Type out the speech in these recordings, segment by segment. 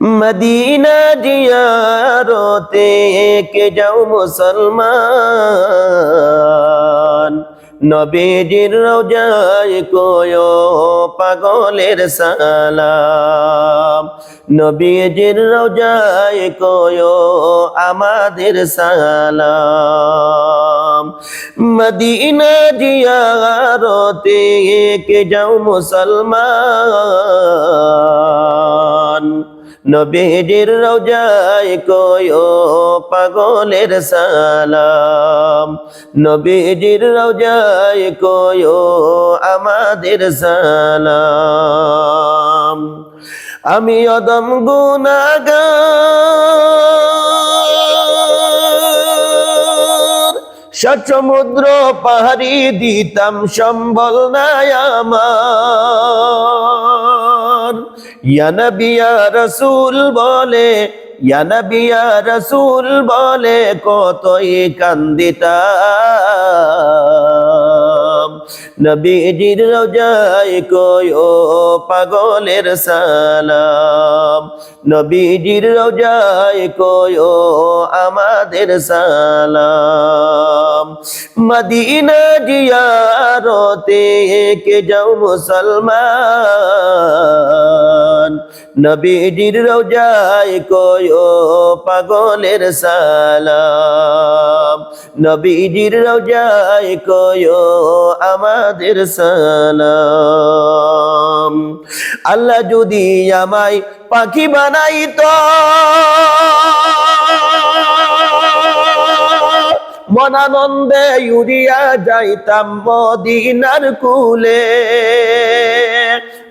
Medina জিয়ারতে কে যাও মুসলমান। নবীজির রোজায় কোয় পাগলের সালাম। নবীজির রোজায় কোয় আমাদের সালাম। মদিনা জিয়ারতে কে যাও মুসলমান। নবীজির রোজায় কয়ো পাগলের সালাম। নবীজির রোজায় কয়ো আমাদের সালাম। আমি অদম গুনাগার সমুদ্র পাহাড়ি দিতাম সম্বল নাই ইয়ানবিয়া রসুল বলে ইয়ানবিয়া রসুল বলে কতই নবীজির রোজায় কয় পাগলের সালাম। নবীজির রোজায় কয় আমাদের সালাম। মদিনা জিয়ারতে কে যাও মুসলমান। নবীজির রোজায় কয় পাগলের সালাম। নবীজির রোজায় কয় আমাদের সালাম। আল্লাহ যদি আমায় পাখি বানাইতো মনানন্দে উড়িয়া যাইতাম মদিনার কুলে।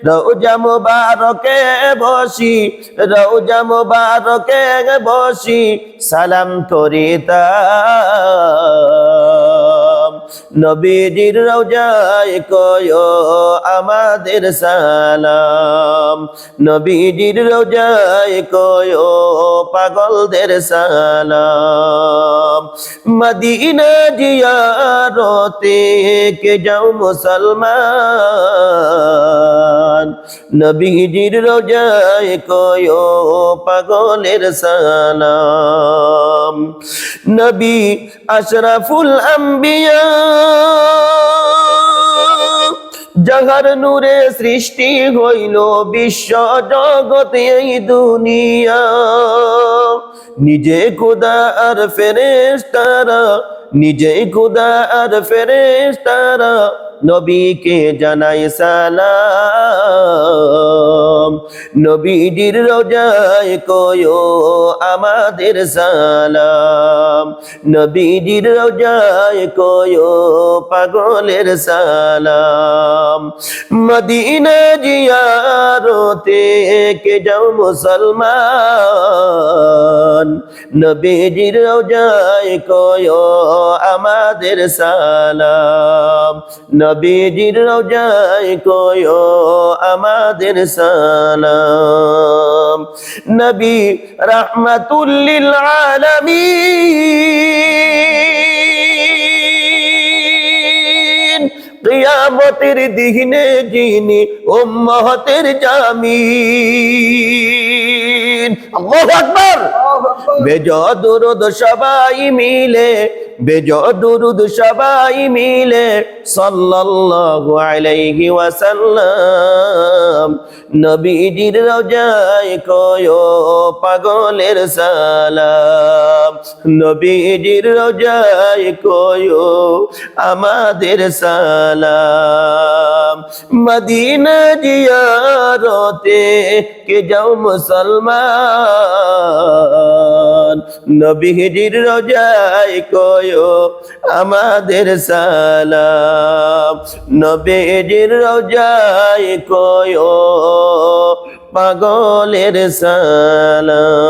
রৌজা মুবারকে বসি রৌজা মুবারকে বসি, সালাম করিতাম। নবীজির রোজায় কয় আমাদের সালাম। নবীজির রোজায় কয় পাগলদের সালাম। মদিনা জিয়ারতে কে যাও মুসলমান নবীজির রোজায় কয় পাগলের সালাম। নবী আশরাফুল আম্বিয়া নূরে সৃষ্টি হইল বিশ্ব জগতে এই দুনিয়া। নিজে খোদা আর ফেরেশতারা, নিজে খোদা আর ফেরেশতারা নবীকে জানাই সালাম। নবীজির রোজায় কয়ো আমাদের সালাম। নবীজির রোজায় কয়ো পাগলের সালাম। মদিনা জিয়ারতে কে যাও মুসলমান। নবীজির রোজায় কয় আমাদের সালাম। নবীজির রোজায় কয় আমাদের সালাম। নবী রহমাতুল্লিল আলামিন। কিয়ামতের দিনে যিনি উম্মতের মহতের আল্লাহু আকবার। বেজ দুরুদ সবাই মিলে বেজ দুরুদ সবাই মিলে সাল্লাল্লাহু আলাইহি ওয়াসাল্লাম নবীজির রোজায় কয় পাগলের সালাম। নবীজির রোজায় কয়ো আমাদের সালাম। মদিনা জিয়ারতে কে যাও মুসলমান। নবীজির রোজায় কয় আমাদের সালাম। নবীজির রোজায় কয় পাগলের সালাম।